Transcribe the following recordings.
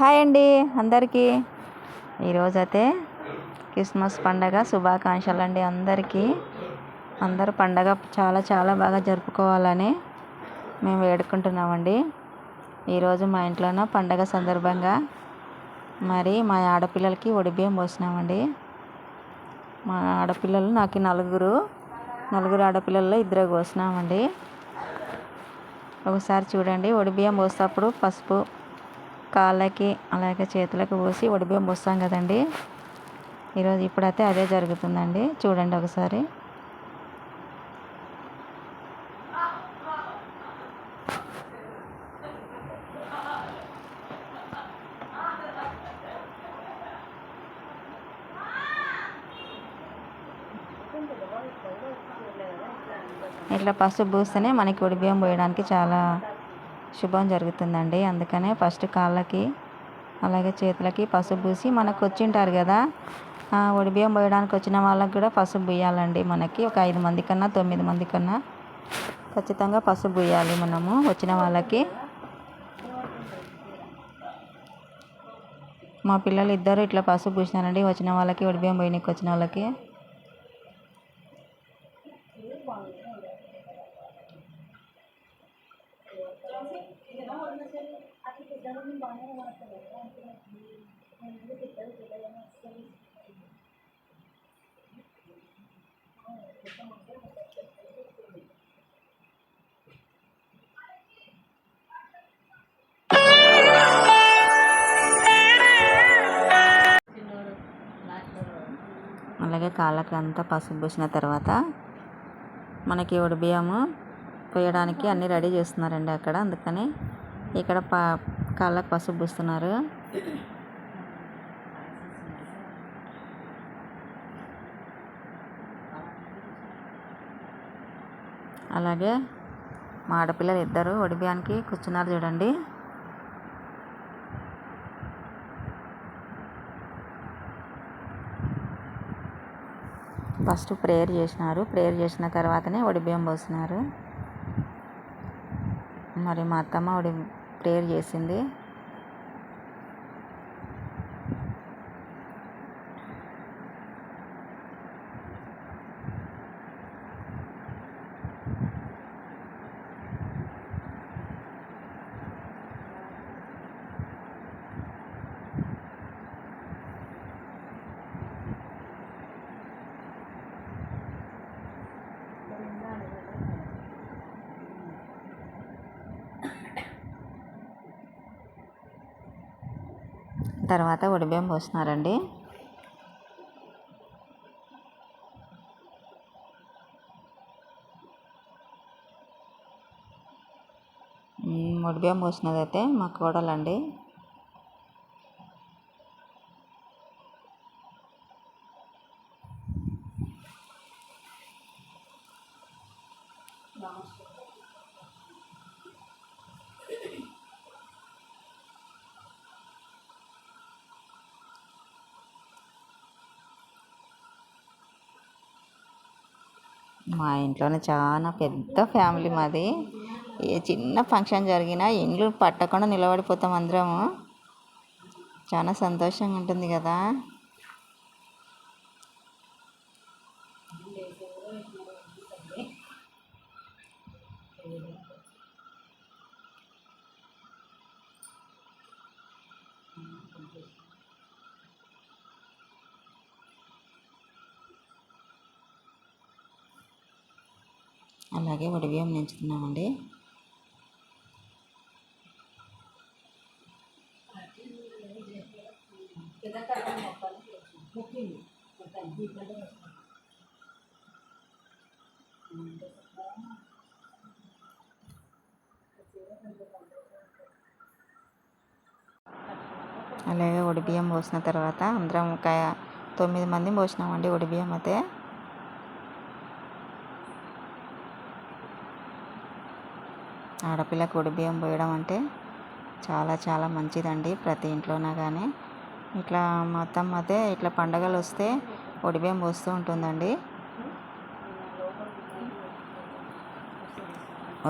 Hi అండి అందరికీ. ఈరోజైతే క్రిస్మస్ పండగ శుభాకాంక్షలు అండి అందరికీ. అందరూ పండగ చాలా చాలా బాగా జరుపుకోవాలని మేము వేడుకుంటున్నామండి. ఈరోజు మా ఇంట్లోనో పండగ సందర్భంగా మరి మా ఆడపిల్లలకి ఒడిబియ్యం పోసినామండి. మా ఆడపిల్లలు నాకు నలుగురు నలుగురు ఆడపిల్లల్లో ఇద్దరు పోసినామండి. ఒకసారి చూడండి ఒడిబియ్యం పోసేటప్పుడు పసుపు కాళ్ళకి అలాగే చేతులకు పోసి ఒడిబియ్యం పోస్తాం కదండి. ఈరోజు ఇప్పుడైతే అదే జరుగుతుందండి. చూడండి ఒకసారి. ఇట్లా పసుపు పూస్తేనే మనకి ఒడిబియ్యం పోయడానికి చాలా శుభం జరుగుతుందండి. అందుకనే ఫస్ట్ కాళ్ళకి అలాగే చేతులకి పసుపు పూసి మనకు వచ్చింటారు కదా. ఆ ఒడిబియ్యం పోయడానికి వచ్చిన వాళ్ళకి కూడా పసుపు పూయాలండి మనకి. ఒక ఐదు మంది కన్నా తొమ్మిది మంది కన్నా ఖచ్చితంగా పసుపు పూయాలి మనము వచ్చిన వాళ్ళకి. మా పిల్లలు ఇద్దరు ఇట్లా పసుపు పూసినారండి. వచ్చిన వాళ్ళకి ఒడిబియ్యం పోయడానికి వచ్చిన వాళ్ళకి. కాళ్ళకంతా అంతా పసుపు పూసిన తర్వాత మనకి బియ్యము పోయడానికి అన్నీ రెడీ చేస్తున్నారండి అక్కడ. అందుకని ఇక్కడ పా కాళ్ళకు పసుపు పూస్తున్నారు. అలాగే మా ఆడపిల్లలు ఇద్దరు ఒడిబియానికి కూర్చున్నారు చూడండి. ఫస్ట్ ప్రేయర్ చేసినారు. ప్రేయర్ చేసిన తర్వాతనే ఒడిబియ్యం పోసినారు. మరి మా అత్తమ్మ ఒడి ప్రేయర్ చేసింది. తర్వాత ఒడిబియ్యం పోసినారండి ఒడిబియ్యం పోసినదైతే మా కోడలండి. మా ఇంట్లోనే చాలా పెద్ద ఫ్యామిలీ మాది. ఏ చిన్న ఫంక్షన్ జరిగినా ఇండ్లు పట్టకుండా నిలబడిపోతాం అందరము. చాలా సంతోషంగా ఉంటుంది కదా. అలాగే వడిబియ్యం నించుతున్నామండి అలాగే ఒడిబియ్యం పోసిన తర్వాత అందరం ఒక తొమ్మిది మంది పోసినామండి ఒడిబియ్యం అయితే. ఆడపిల్లకు ఒడిబియ్యం పోయడం అంటే చాలా చాలా మంచిదండి ప్రతి ఇంట్లోనా కానీ ఇట్లా మొత్తం అయితే ఇట్లా పండగలు వస్తే ఒడిబియ్యం పోస్తూ ఉంటుందండి.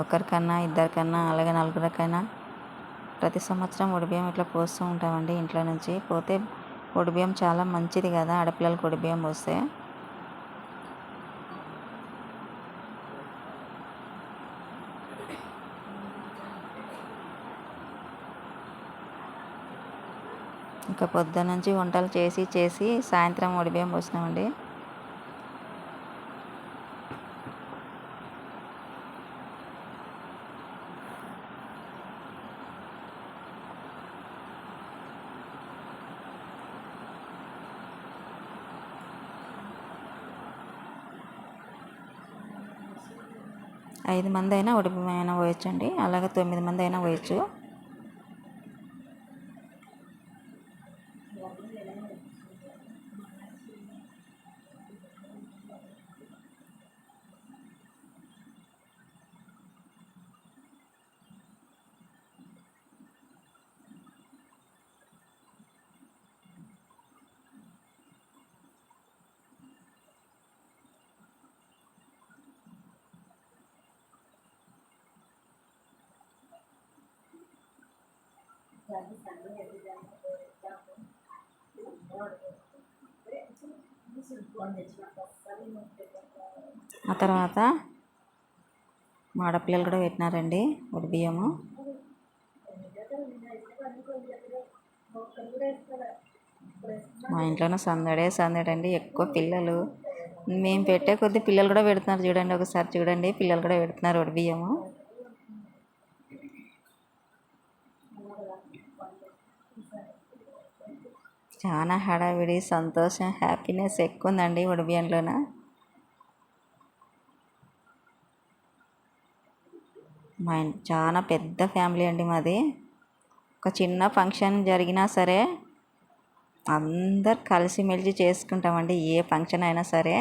ఒకరికన్నా ఇద్దరికన్నా అలాగే నలుగురికైనా ప్రతి సంవత్సరం ఒడిబియ్యం ఇట్లా పోస్తూ ఉంటామండి ఇంట్లో నుంచి. పోతే ఒడిబియ్యం చాలా మంచిది కదా ఆడపిల్లలకు ఒడిబియ్యం పోస్తే. ఇంకా పొద్దున్న నుంచి వంటలు చేసి చేసి సాయంత్రం ఒడిబియ్యం పోసినామండి. ఐదు మంది అయినా ఉడిపియం అయినా పోయొచ్చండి. అలాగే తొమ్మిది మంది అయినా పోయొచ్చు. ఆ తర్వాత మాడపిల్లలు కూడా పెట్టినారండి ఒడి బియ్యము. మా ఇంట్లోనే సందడే సందడండి ఎక్కువ పిల్లలు. మేము పెట్టే కొద్ది పిల్లలు కూడా పెడుతున్నారు చూడండి ఒకసారి చూడండి పిల్లలు కూడా పెడుతున్నారు ఒడి బియ్యము. చాలా హడావిడి సంతోషం హ్యాపీనెస్ ఎక్కువ ఉందండి ఉడిబియ్యంలోన? మా చాలా పెద్ద ఫ్యామిలీ అండి మాది. ఒక చిన్న ఫంక్షన్ జరిగినా సరే అందరు కలిసిమెలిసి చేసుకుంటామండి ఏ ఫంక్షన్ అయినా సరే.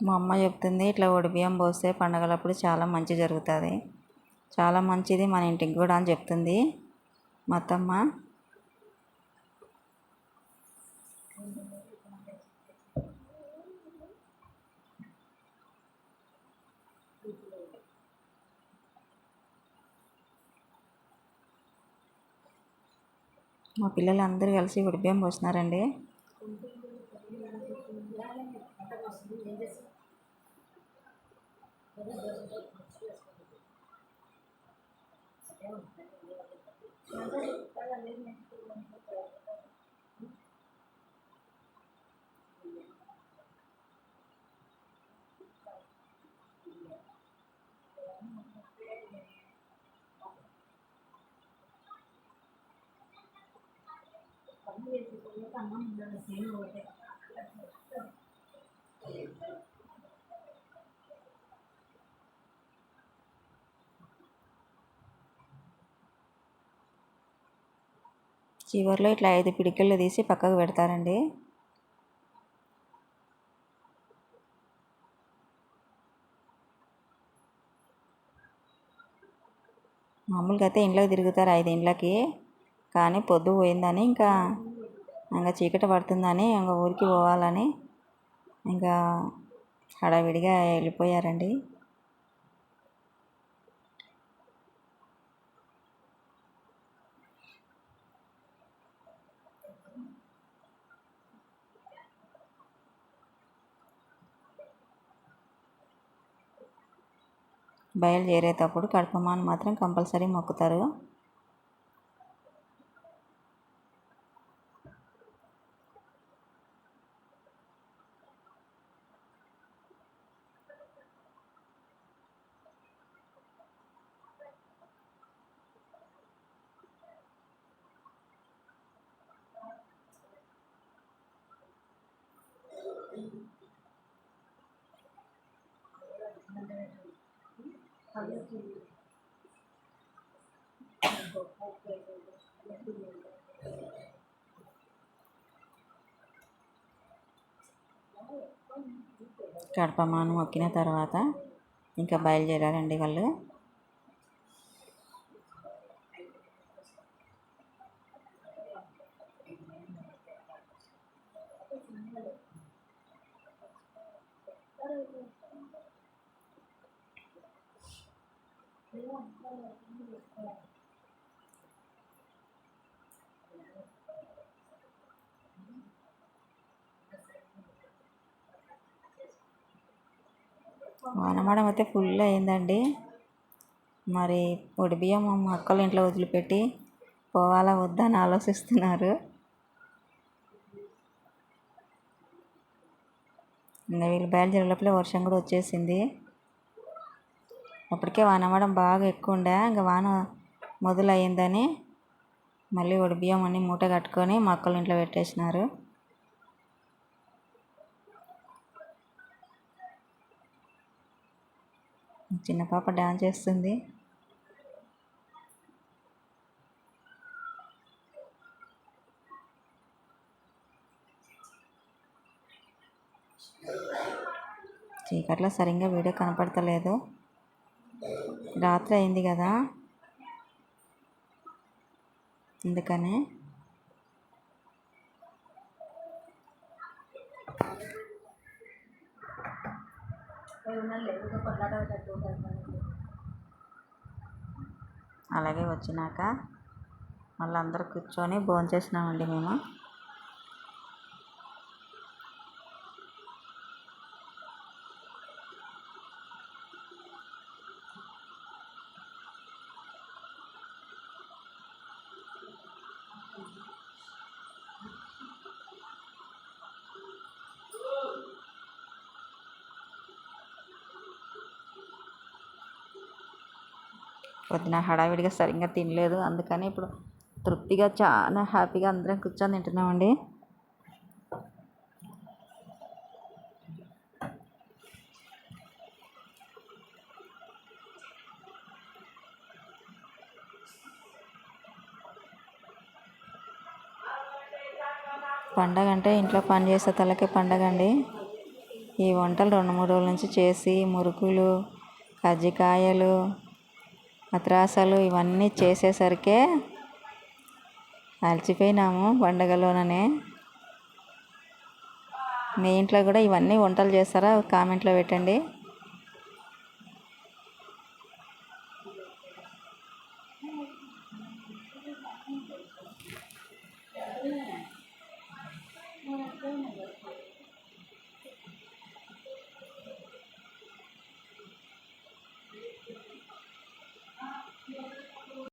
మా అమ్మ చెప్తుంది ఇట్లా బియ్యం పోస్తే పండగలప్పుడు చాలా మంచి జరుగుతుంది. చాలా మంచిది మన ఇంటికి కూడా అని చెప్తుంది మా అత్తమ్మ. మా పిల్లలు అందరూ కలిసి బియ్యం you. చివరిలో ఇట్లా ఐదు పిడికిళ్ళు తీసి పక్కకు పెడతారండి. మామూలుగా అయితే ఇండ్లకు తిరుగుతారు ఐదు ఇండ్లకి కానీ పొద్దు పోయిందని ఇంకా ఇంకా చీకటి పడుతుందని ఇంకా ఊరికి పోవాలని ఇంకా హడావిడిగా వెళ్ళిపోయారండి. బయలుదేరేటప్పుడు కడపమాను మాత్రం కంపల్సరీ మొక్కుతారు. కడపమాను మొక్కిన తర్వాత ఇంకా బయలుదేరారండి వాళ్ళు. వానమాడం అయితే ఫుల్ అయిందండి. మరి పొడి బియ్యం మా అక్కలు ఇంట్లో వదిలిపెట్టి పోవాలా వద్దా అని ఆలోచిస్తున్నారు. ఇంకా వీళ్ళు బయలుదేరే లోపల వర్షం కూడా వచ్చేసింది. అప్పటికే వానమాడం బాగా ఎక్కువ ఉండే ఇంకా వాన మొదలయ్యిందని మళ్ళీ ఒడి బియ్యం అన్నీ మూట కట్టుకొని మా అక్కల ఇంట్లో పెట్టేసినారు. చిన్న పాప డ్యాన్స్ చేస్తుంది. చీకట్లో సరిగ్గా వీడియో కనపడతలేదు. రాత్రి అయింది కదా. అందుకనే అలాగే వచ్చినాక మళ్ళీ అందరూ కూర్చొని భోంచేసినామండి మేము. పొద్దున హడావిడిగా సరిగ్గా తినలేదు. అందుకని ఇప్పుడు తృప్తిగా చాలా హ్యాపీగా అందరం కూర్చొని తింటున్నామండి. పండగ అంటే ఇంట్లో పని చేసే తలకే పండగ అండి. ఈ వంటలు రెండు మూడు రోజుల నుంచి చేసి మురుకులు కజ్జికాయలు మద్రాసాలు ఇవన్నీ చేసేసరికే అలసిపోయినాము పండగలోననే. మీ ఇంట్లో కూడా ఇవన్నీ వంటలు చేస్తారా? కామెంట్లో పెట్టండి.